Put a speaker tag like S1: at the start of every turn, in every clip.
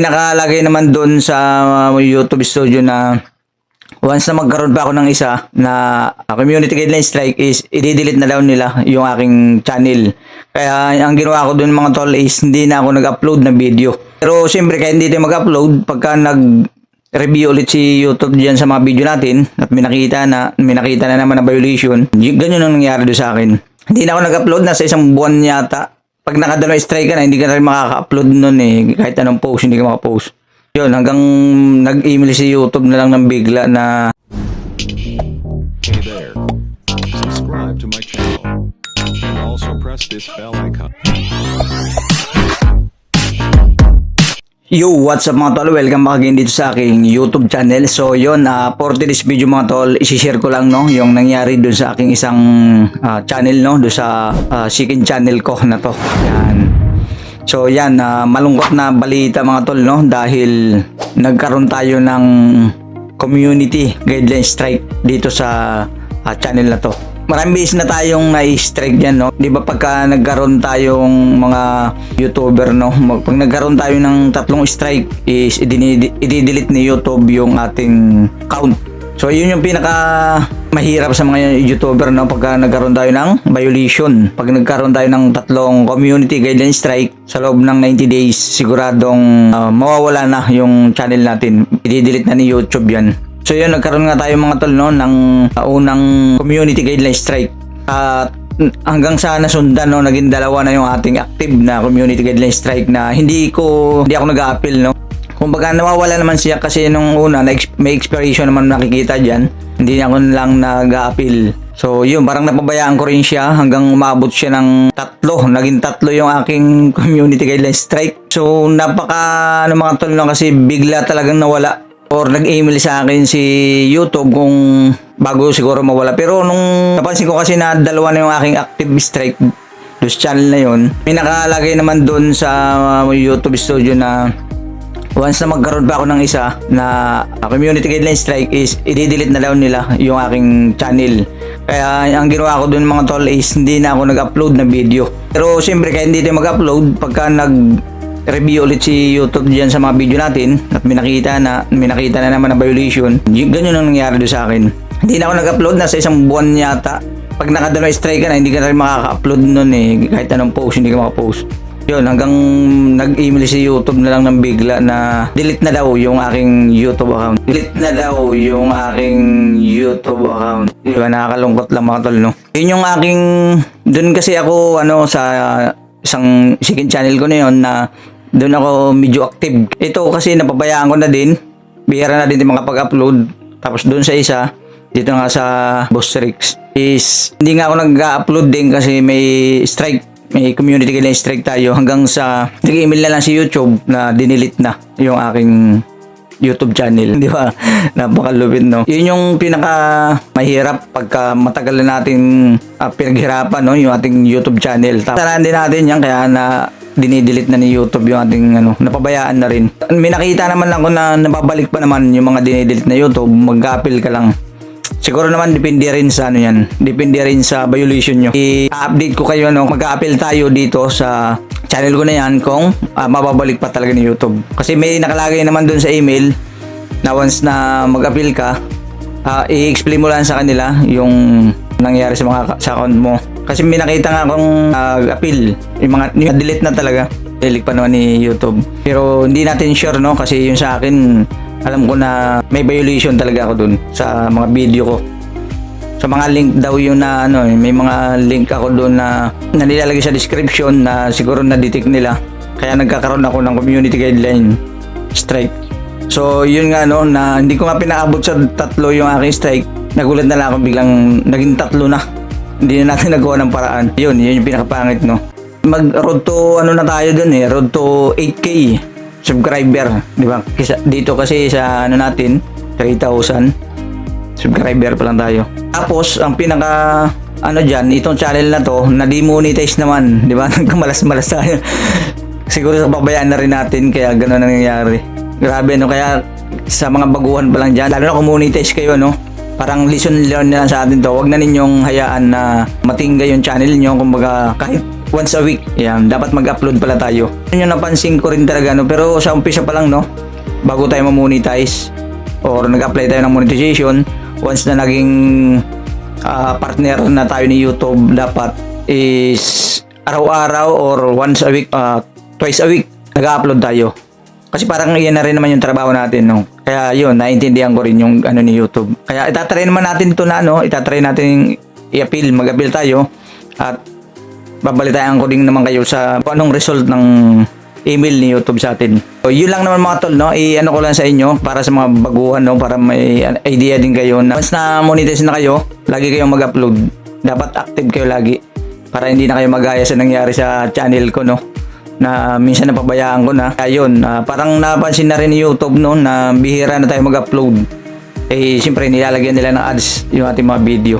S1: Nakalagay naman doon sa uh, YouTube studio na once na magkaroon pa ako ng isa na uh, community guideline strike is i-delete na daw nila yung aking channel. Kaya ang ginawa ko doon mga tol is hindi na ako nag-upload ng video. Pero siyempre kahit hindi tayo mag-upload pagka nag review ulit si YouTube diyan sa mga video natin at may nakita na may nakita na naman na violation. Ganyan ang nangyari doon sa akin. Hindi na ako nag-upload na sa isang buwan yata. Pag nakadalawa strike ka na, hindi ka na rin makaka-upload nun eh. Kahit anong post, hindi ka makapost. Yun, hanggang nag-email si YouTube na lang ng bigla na
S2: Hey there. Subscribe to my channel. And also press this bell icon.
S1: Yo, what's up mga tol? Welcome back again dito sa aking YouTube channel. So, yun, uh, for today's video mga tol, isi-share ko lang no, yung nangyari dun sa aking isang ah, channel no, dun sa uh, second channel ko na to. Yan. So, yan, ah, malungkot na balita mga tol no, dahil nagkaroon tayo ng community guideline strike dito sa ah, channel na to. Maraming beses na tayong na-strike dyan, no? Di ba pagka nagkaroon tayong mga YouTuber, no? Pag nagkaroon tayo ng tatlong strike is i-delete ni YouTube yung ating count. So, yun yung pinaka mahirap sa mga YouTuber, no? Pagka nagkaroon tayo ng violation. Pag nagkaroon tayo ng tatlong community guideline strike sa loob ng 90 days, siguradong ah, mawawala na yung channel natin. I-delete na ni YouTube yan. So yun, nagkaroon nga tayo mga tol no, ng uh, unang community guideline strike. At hanggang sa nasundan no, naging dalawa na yung ating active na community guideline strike na hindi ko, hindi ako nag-a-appeal no. Kumbaga nawawala naman siya kasi nung una na may expiration naman nakikita diyan. Hindi na ako lang nag-a-appeal. So yun, parang napabayaan ko rin siya hanggang umabot siya ng tatlo. Naging tatlo yung aking community guideline strike. So napaka ano mga tol no, kasi bigla talagang nawala or nag-email sa akin si YouTube kung bago siguro mawala. Pero nung napansin ko kasi na dalawa na yung aking active strike doon sa channel na yun, may nakalagay naman doon sa uh, YouTube studio na once na magkaroon pa ako ng isa na community guideline strike is i-delete na daw nila yung aking channel. Kaya ang ginawa ko doon mga tol is hindi na ako nag-upload ng video. Pero siyempre kahit hindi tayo mag-upload pagka nag review ulit si YouTube diyan sa mga video natin at may nakita na may nakita na naman na violation. Ganyan ang nangyari doon sa akin. Hindi na ako nag-upload na sa isang buwan yata. Pag nakadalawa strike ka na, hindi ka na rin makaka-upload nun eh. Kahit anong post, hindi ka makapost. Yun, hanggang nag-email si YouTube na lang ng bigla na delete na daw yung aking YouTube account. Delete na daw yung aking YouTube account. Diba, nakakalungkot lang mga tol, no? Yun yung aking, dun kasi ako, ano, sa isang second channel ko na yun na doon ako medyo active. Ito kasi napabayaan ko na din. Bihira na din din makapag-upload. Tapos doon sa isa, dito nga sa Boss Rix, is hindi nga ako nag-upload din kasi may strike. May community guideline strike tayo hanggang sa nag-email na lang si YouTube na dinilit na yung aking YouTube channel, di ba? Napakalupit, no? Yun yung pinaka mahirap pagka matagal na natin ah, pinaghirapan, no? Yung ating YouTube channel. Tandaan din natin yan, kaya na dinidelete na ni YouTube yung ating ano, napabayaan na rin. May nakita naman lang ko na nababalik pa naman yung mga dinidelete na YouTube, mag-appeal ka lang. Siguro naman depende rin sa ano yan. Depende rin sa violation nyo. I-update ko kayo ano, mag-appeal tayo dito sa channel ko na yan kung ah, mababalik pa talaga ni YouTube. Kasi may nakalagay naman doon sa email na once na mag-appeal ka, ah, i-explain mo lang sa kanila yung nangyari sa mga sa account mo. Kasi may nakita nga akong nag-appeal, yung mga yung delete na talaga. Delete pa naman ni YouTube. Pero hindi natin sure no kasi yung sa akin alam ko na may violation talaga ako dun sa mga video ko. Sa mga link daw yun na ano, eh, may mga link ako doon na, na nilalagay sa description na siguro na-detect nila. Kaya nagkakaroon ako ng community guideline strike. So yun nga no, na hindi ko nga pinaabot sa tatlo yung aking strike. Nagulat na lang ako biglang naging tatlo na. Hindi na natin nagawa ng paraan. Yun, yun yung pinakapangit no. Mag road to ano na tayo dun eh, road to 8k subscriber, di ba? Dito kasi sa ano natin, 3,000 subscriber pa lang tayo. Tapos, ang pinaka ano dyan, itong channel na to, na-demonetize naman, di ba? Nagkamalas-malas tayo. Siguro sa pabayaan na rin natin, kaya gano'n ang nangyayari. Grabe, no? Kaya sa mga baguhan pa lang dyan, lalo na kung monetize kayo, no? Parang lesson learned na lang sa atin to. Huwag na ninyong hayaan na matingga yung channel nyo. Kumbaga, kahit once a week. Yan, dapat mag-upload pala tayo. Yun yung napansin ko rin talaga, no? Pero sa umpisa pa lang, no? Bago tayo mamonetize or nag-apply tayo ng monetization, once na naging ah, partner na tayo ni YouTube, dapat is araw-araw or once a week, ah, twice a week, nag-upload tayo. Kasi parang iyan na rin naman yung trabaho natin, no? Kaya yun, naintindihan ko rin yung ano ni YouTube. Kaya itatry naman natin ito na, no? Itatry natin i-appeal, mag-appeal tayo. At babalitaan ko din naman kayo sa anong result ng email ni YouTube sa atin. So, yun lang naman mga tol, no? I-ano ko lang sa inyo para sa mga baguhan, no? Para may uh, idea din kayo na once na monetize na kayo, lagi kayong mag-upload. Dapat active kayo lagi para hindi na kayo magaya sa nangyari sa channel ko, no? na minsan napabayaan ko na. Ayun, ah, parang napansin na rin ni YouTube no na bihira na tayo mag-upload. Eh, siyempre nilalagyan nila ng ads yung ating mga video.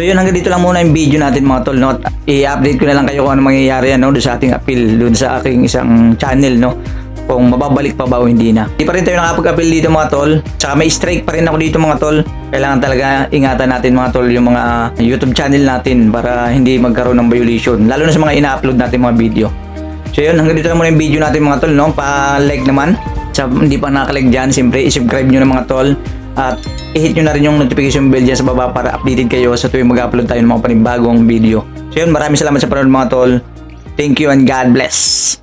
S1: So yun, hanggang dito lang muna yung video natin mga tol. No? At I-update ko na lang kayo kung ano mangyayari ano, doon sa ating appeal, doon sa aking isang channel. No? Kung mababalik pa ba o hindi na. Hindi pa rin tayo nakapag-appeal dito mga tol. Tsaka may strike pa rin ako dito mga tol. Kailangan talaga ingatan natin mga tol yung mga YouTube channel natin para hindi magkaroon ng violation. Lalo na sa mga ina-upload natin mga video. So yun, hanggang dito lang muna yung video natin mga tol, no? Pa-like naman. Sa hindi pa nakalag dyan, siyempre, i-subscribe nyo na mga tol. At i-hit nyo na rin yung notification bell dyan sa baba para updated kayo sa tuwing mag-upload tayo ng mga panibagong video. So yun, maraming salamat sa panonood mga tol. Thank you and God bless.